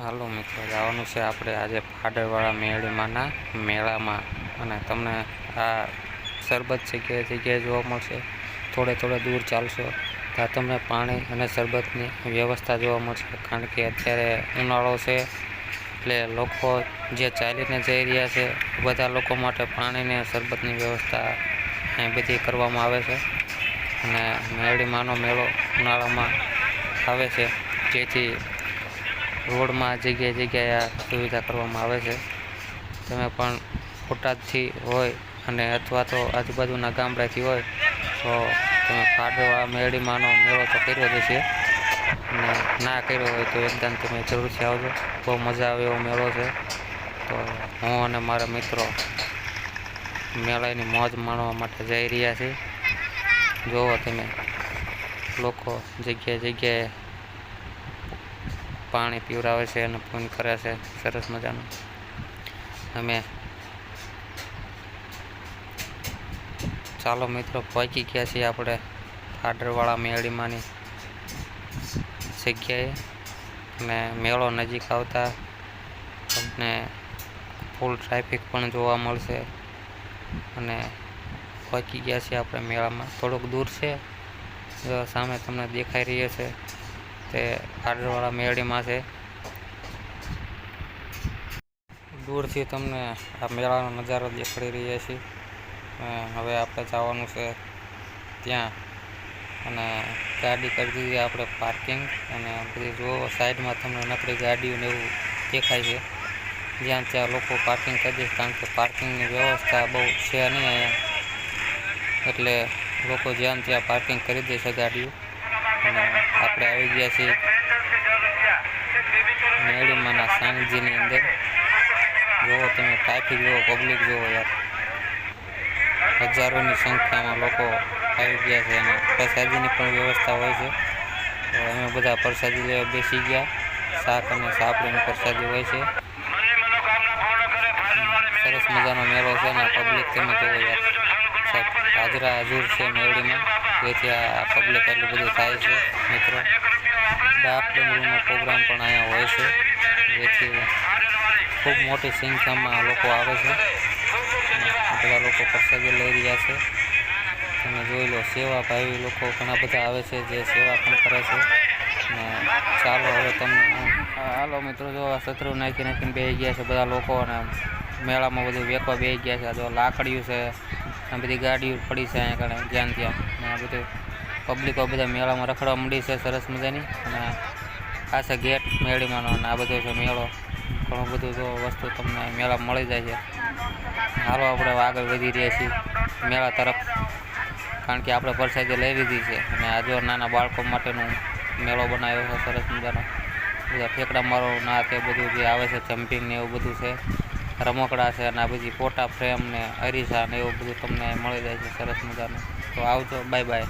હાલો મિત્રો, જવાનું છે આપણે આજે ફાડરવાળા મેળીમાંના મેળામાં. અને તમને આ શરબત જગ્યાએ જગ્યાએ જોવા મળશે. થોડે થોડે દૂર ચાલશો. ત્યાં તમને પાણી અને શરબતની વ્યવસ્થા જોવા મળશે. કારણ કે અત્યારે ઉનાળો છે, એટલે લોકો જે ચાલીને જઈ રહ્યા છે, બધા લોકો માટે પાણીને શરબતની વ્યવસ્થા અહીં બધી કરવામાં આવે છે. અને મેળીમાંનો મેળો ઉનાળામાં આવે છે. જેથી રોડમાં જગ્યાએ જગ્યાએ આ સુવિધા કરવામાં આવે છે. તમે પણ બોટાદથી હોય અને અથવા તો આજુબાજુના ગામડેથી હોય, તો તમે ફાડવા મેળીમાંનો મેળો તો કર્યો જ છે અને ના કર્યો હોય તો એકદમ તમે જરૂરથી આવજો. બહુ મજા આવે એવો મેળો છે. તો હું અને મારા મિત્રો મેળાની મોજ માણવા માટે જઈ રહ્યા છીએ. જુઓ તમે લોકો જગ્યાએ જગ્યાએ પાણી પીવડાવે છે અને પૂન કરે છે. સરસ મજાનું. અમે ચાલો મિત્રો, પહોંચી ગયા છીએ આપણે ફાડરવાળા મેળીમાંની જગ્યાએ. અને મેળો નજીક આવતા તમને ફૂલ ટ્રાફિક પણ જોવા મળશે. અને પહોંચી ગયા છીએ આપણે મેળામાં. થોડુંક દૂર છે. સામે તમને દેખાઈ રહ્યો છે. તે ફાડરવાળા મેળીમાં છે. દૂરથી તમને આ મેળાનો નજારો દેખાડી રહ્યા છીએ. હવે આપણે જવાનું છે ત્યાં. અને ગાડી કરી દીધી આપણે પાર્કિંગ અને બધી જુઓ સાઈડમાં તમને નકરી ગાડીઓ ને એવું દેખાય છે. જ્યાં ત્યાં લોકો પાર્કિંગ કરી દે કારણ કે પાર્કિંગની વ્યવસ્થા બહુ છે નહીં એટલે લોકો જ્યાં ત્યાં પાર્કિંગ કરી દે છે ગાડીઓ. અને આપણે આવી ગયા છીએ મેળીમાંના સાનિધ્યની અંદર. જુઓ તમે ટ્રાફિક જુઓ પબ્લિક જુઓ યાર. હજારોની સંખ્યામાં લોકો આવી ગયા છે અને પ્રસાદીની પણ વ્યવસ્થા હોય છે. અમે બધા પ્રસાદી લેવા બેસી ગયા. શાક અને સાપડીની પ્રસાદી હોય છે. સરસ મજાનો મેળો છે અને પબ્લિક તમે જોવો યાર. હાજરા હજુર છે મેળીમાં જેથી આ પબ્લિક એટલું બધું થાય છે, મિત્રો. ડાક પ્રોગ્રામ પણ અહીંયા હોય છે. જેથી ખૂબ મોટી સંખ્યામાં લોકો આવે છે. બધા લોકો પ્રસાદી લઈ રહ્યા છે. તમે જોઈ લો સેવા ભાવી લોકો ઘણા બધા આવે છે જે સેવા પણ કરે છે. અને ચાલો હવે તમને હાલો મિત્રો, જો શત્રુ નાખી નાખીને બે ગયા છે બધા લોકો અને મેળામાં બધું વેકો બે ગયા છે. આ લાકડીઓ છે. આ બધી ગાડીઓ પડી છે અહીંયા કણે જ્યાં ત્યાં. અને બધું પબ્લિકો બધા મેળામાં રખડવા મળી છે, સરસ મજાની. અને આ છે ગેટ મેળીમાંનો અને આ બધો છે મેળો. ઘણું બધું વસ્તુ તમને મેળામાં મળી જાય છે. હાલો, આપણે આગળ વધી રહ્યા છીએ મેળા તરફ. કારણ કે આપણે પરસાદી લઈ લીધી છે. અને આ નાના બાળકો માટેનું મેળો બનાવ્યો છે, સરસ મજાનો. બધા ફેંકડા મારો ના તે બધું જે આવે છે જમ્પિંગ ને એવું બધું છે. રમકડા છે અને આ બધી ફોટા ફ્રેમ ને અરીસા ને એવું બધું તમને મળી જાય છે સરસ મજાનું. તો આવજો, બાય બાય.